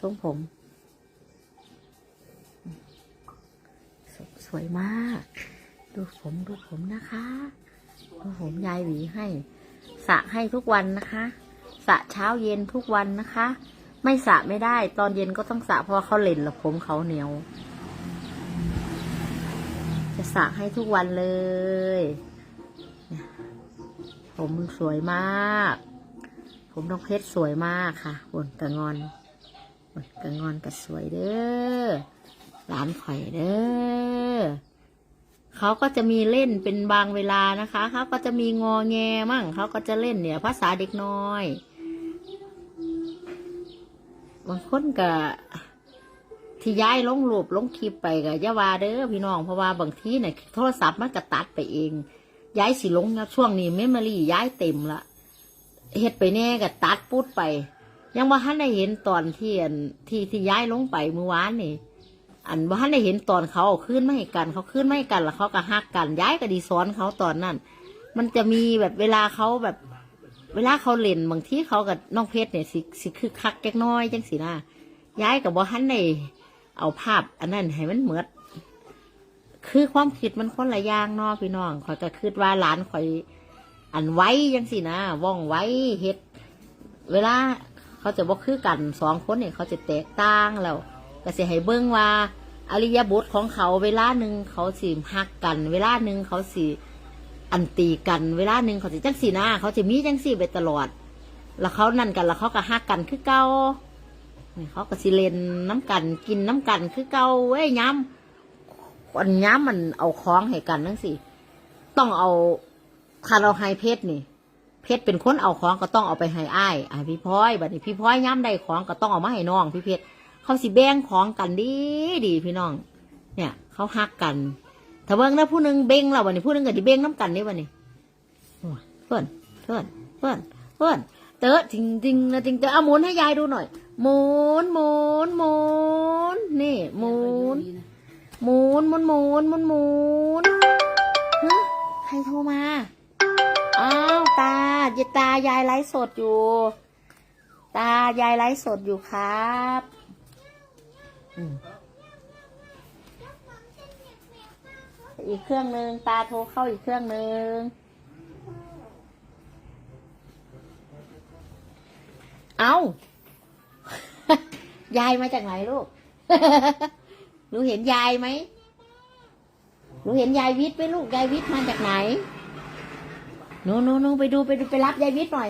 ทรงผมสสวยมาก ดูผมดูผมนะคะ ดูผมยายหวีให้สระให้ทุกวันนะคะสระเช้าเย็นทุกวันนะคะ ไม่สระไม่ได้ ตอนเย็นก็ต้องสระเพราะเขาเล่นแล้วผมเขาเหนียว จะสระให้ทุกวันเลย ผมสวยมาก ผมน้องเพชรสวยมากค่ะบนกระงอน กระงอนก็สวยเด้อหลานข่อยเด้อเขาก็จะมีเล่นเป็นบางเวลานะคะเขาก็จะมีงอแงมั่งเขาก็จะเล่นเนี่ย ภาษาเด็กน้อยบางคนก็ที่ย้ายลงรูปลงคลิปไปก็อย่าว่าเด้อพี่น้องเพราะว่าบางทีเนี่ยโทรศัพท์มันก็ตัดไปเอง ย้ายสิลงนะช่วงนี้เมมโมรี่ย้ายเต็มละเฮ็ดไปแน่ก็ตัดปุ๊ดไป ยังว่าท่านได้เห็นตอนที่อันที่ที่ย้ายลงไปเมื่อวานนี่ อันว่าท่านได้เห็นตอนเขาเอาขึ้นไม่ให้กัน เขาขึ้นไม่ให้กันแล้วเขาก็ฮักกัน ย้ายก็ดีสอนเขาตอนนั้น มันจะมีแบบเวลาเขาแบบ เวลาเขาเล่นบางทีเขากับน้องเพชรเนี่ยสิสิคือคักแก๊กน้อยจังสินะย้ายกับว่าท่านได้เอาภาพ อันนั้นให้มันเหมือนคือความคิดมันคนละอย่างเนาะพี่น้องข่อยก็คิดว่าหลานข่อย อันไว้จังสินะว่องไว้เฮ็ด เวลา เขาจะบอกคือกันสองคนเนี่ยเขาจะแตกต่างแล้วก็สิให้เบิ่งว่า อริยบทของเขาเวลาหนึ่งเขาสิฮักกัน เวลาหนึ่งเขาสิอันตีกัน เวลาหนึ่งเขาสิจังสีนะเขาจะมีจังสีไปตลอด แล้วเขานั่นกันแล้วเขาก็ฮักกันคือเก่าเขาก็สิเลนน้ำกันกินน้ำกันคือเก่าเว้ยย้ำอันย้ำมันเอาของให้กันนั่งสิต้องเอาคาราไฮเพชรนี่ เพชรเป็นคนเอาของก็ต้องเอาไปให้อ้ายอ่าพี่พลอยบัดนี้พี่พลอยย้ำได้ของก็ต้องเอามาให้น้อง พี่เพชรเขาสิแบ่งของกันดีดีพี่น้อง เนี่ย เขาฮักกันถ้าเบิ่งนะผู้หนึงเบ่งเราวันนี้ผู้หนึงก็สิเบ่งน้ำกันนี่วันนี้เพื่อนเพื่อนเพื่อนเพื่อนเตอะจริงจริงนะจริงเตอะเอาหมุนให้ยายดูหน่อยหมุนหมุนหมุนนี่หมุนหมุนหมุนหมุนหมุนหมุนใครโทรมาอ้าวตา ยตายายไลฟ์สดอยู่ ตายายไลฟ์สดอยู่ครับอีกเครื่องหนึ่งตาโทรเข้าอีกเครื่องหนึ่งเอายายมาจากไหนลูกหนูเห็นยายไหมหนูเห็นยายวิทย์ไหมลูกยายวิทย์มาจากไหน หนูหนูหนูไปดูไปดูไปรับยายวิทย์หน่อย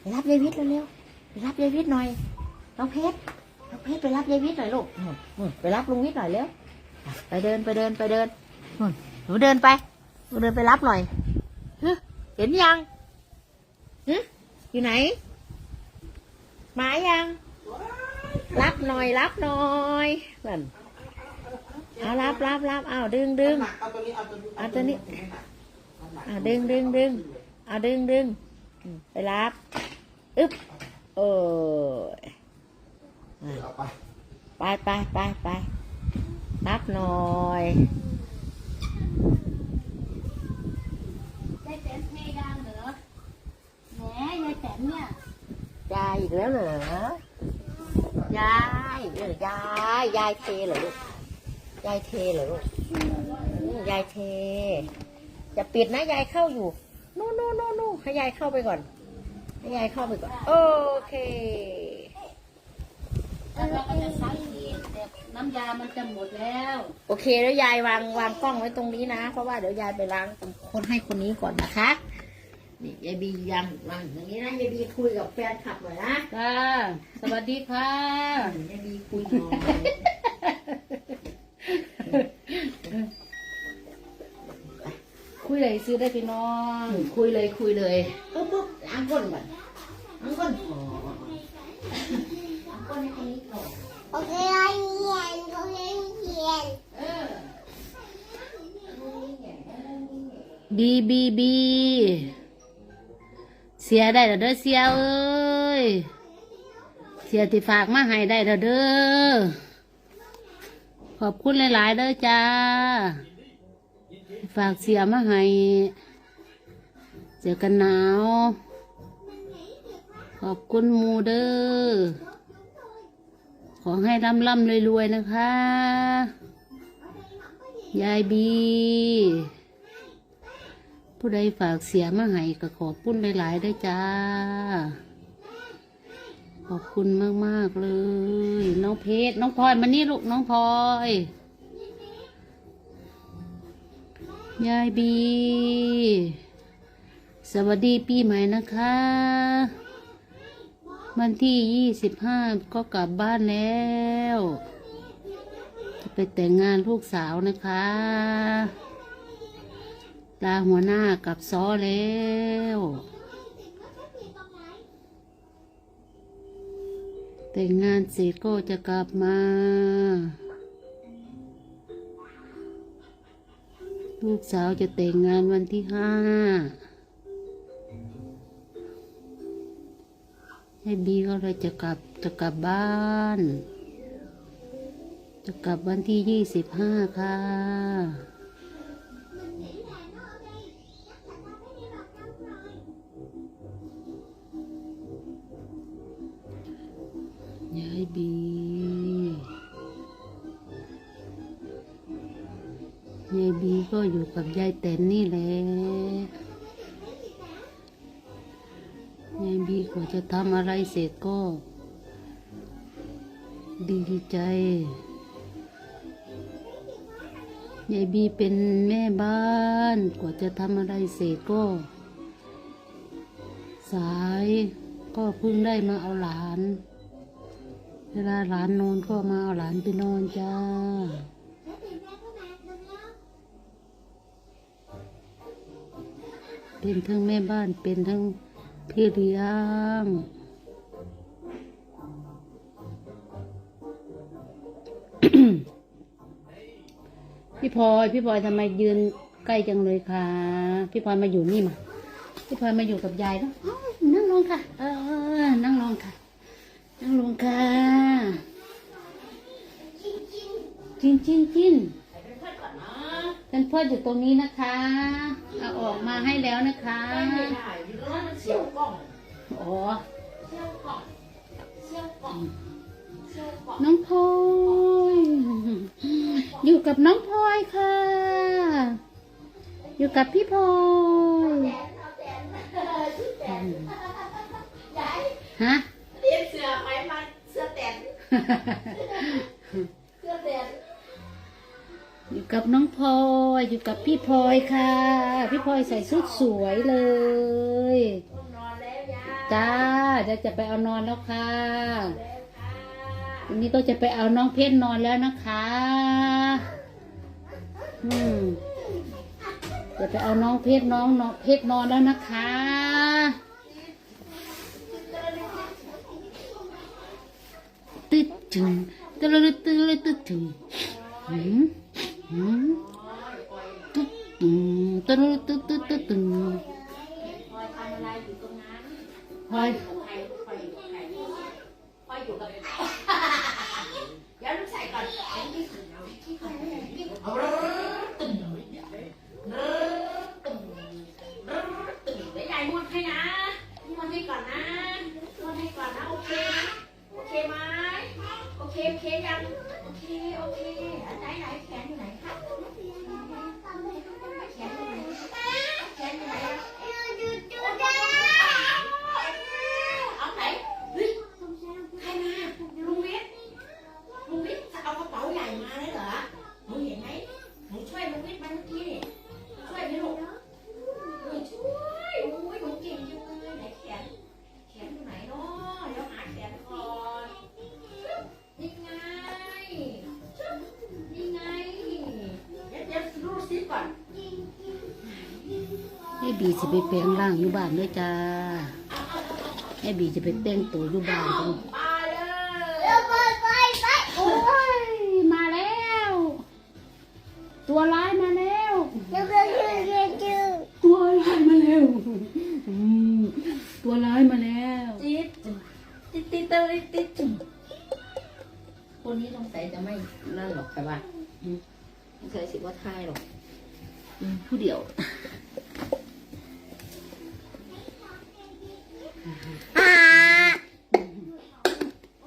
ไปรับยายวิทย์เร็วๆไปรับยายวิทย์หน่อยน้องเพชรน้องเพชรไปรับยายวิทย์หน่อยลูกไปรับลุงวิทย์หน่อยเร็วไปเดินไปเดินไปเดินหนูเดินไปหนูเดินไปรับหน่อยเห็นยังอยู่ไหนมายังรับหน่อยรับหน่อยนั่นเอารับรับรับเอาดึงดึงเอาตัวนี้เอาตัวนี้ อาตัวนี้เอาดึงดึงดึงเอาดึงดึงอืมไปรับอึ๊บโอ้ยเอาไปไปไปไปไปรับหน่อยยายแตนเทดังเหรอแหมยายแตนเนี่ยยายอีกแล้วเหรอยายเออยายยายเทเหรอลูกยายเทเหรอลูกอืมยายเท อย่าปิดนะยายเข้าอยู่นู่นนู่นนู่นนู่นให้ยายเข้าไปก่อนให้ยายเข้าไปก่อน โอเคแล้วเราก็จะซักทีแต่น้ำยามันจะหมดแล้วโอเคแล้วยายวางวางกล้องไว้ตรงนี้นะ เพราะว่าเดี๋ยวยายไปล้างคนให้คนนี้ก่อนนะคะนี่ยายบียังวางอย่างนี้นะยายบีคุยกับแฟนคลับหน่อยนะค่ะสวัสดีค่ะยายบีคุยหน่อย คุยเลยซื้อได้พี่น้องคุยเลยคุยเลยปุ๊บปุ๊บล้างก้นก่อนล้างก้นอ๋อล้างก้นให้คนนี้ก่อนโอเคไอ้เหียนโอเคเหียนเออบีบีบีเสียได้แล้วเด้อเสียเอ้ยเสียที่ฝากมาให้ได้แล้วเด้อขอบคุณหลาย ๆ เด้อจ้า ฝากเสียมาให้ เจอกันหนาว ขอบคุณมูเด้อขอให้ร่ำร่ำรวยๆนะคะ ยายบี ผู้ใดฝากเสียมาให้ก็ขอบคุณหลายๆได้จ้า ขอบคุณมากๆเลย น้องเพชรน้องพลอยมานี่ลูกน้องพลอย ยายบี สวัสดีปีใหม่นะคะ วันที่ยี่สิบห้าก็กลับบ้านแล้ว จะไปแต่งงานลูกสาวนะคะ ลาหัวหน้ากับซอแล้วแต่งงานเสร็จก็จะกลับมา ลูกสาวจะแต่งงานวันที่ห้าให้บีก็เลยจะกลับจะกลับบ้าน จะกลับวันที่ยี่สิบห้าค่ะยายบี ยายบีก็อยู่กับยายแตนนี่แหละยายบีกว่าจะทำอะไรเสร็จก็ ดีใจยายบีเป็นแม่บ้านกว่าจะทำอะไรเสร็จก็ สายก็เพิ่งได้มาเอาหลาน เวลาหลานนอนก็มาเอาหลานไปนอนจ้า เป็นทั้งแม่บ้านเป็นทั้งพี่เลี้ยงพี่พลอยพี่พลอยทำไมยืนใกล้จังเลยคะพี่พลอยมาอยู่นี่มาพี่พลอยมาอยู่กับยายแล้วอ้าวนั่งลงค่ะ เออ นั่งลงค่ะ นั่งลงค่ะ จินจินจิน เป็นเพื่อนอยู่ตรงนี้นะคะ เอาออกมาให้แล้วนะคะ ไม่ได้อยู่ตรงนั้นมันเสียวกล้องอ๋อเสียวกล้องเสียวกล้องเสียวกล้องน้องพลอยอยู่กับน้องพลอยค่ะ อยู่กับพี่พลอยฮะ เรียนเสือไหมมาเสือแตนเสือแตน อยู่กับน้องพลอยอยู่กับพี่พลอยค่ะ พี่พลอยใส่ชุดสวยเลยต้องนอนแล้วยาจ้าเดี๋ยวจะไปเอานอนแล้วค่ะวันนี้ก็จะไปเอาน้องเพชรนอนแล้วนะคะอืมจะไปเอาน้องเพชรน้องน้องเพชรนอนแล้วนะคะตึ๊ดจึงตึ๊ดตึ๊ดตึ๊ดตึ๊ดจึงอืม ตึ๊ดตึ๊ดตึ๊ดตึ๊ดตึ๊ดตึ๊ดตึ๊ดคอยทำอะไรอยู่ตรงนั้นพลอยใครคอยอยู่กับใครคอยอยู่กับใครเดี๋ยวลูกใส่ก่อนเอ็นที่เอาที่ก่อนเอาตึ้งตึ้งตึ้งเดี๋ยวยายนวให้นะนวให้ก่อนนะนวให้ก่อนนะโอเคนะโอเคไหมโอเคโอเคยัง เค โอเค อันไหนไหนแขนอยู่ไหนคะ ให้บีจะไปแปลงร่างอยู่บ้านด้วยจ้าให้บีจะไปแต่งตัวอยู่บ้านตรงไปเลยโอ้ยมาแล้ว ตัวร้ายมาแล้วตัวร้ายมาแล้วอืมตัวร้ายมาแล้วจิ๊ดจิ๊ดจิ๊ดจิ๊ดจิ๊ดจิ๊ดคนนี้สงสัยจะไม่นั่นหรอกแต่ว่าอืมสงสัยสิว่าทายหรอกอืมผู้เดียว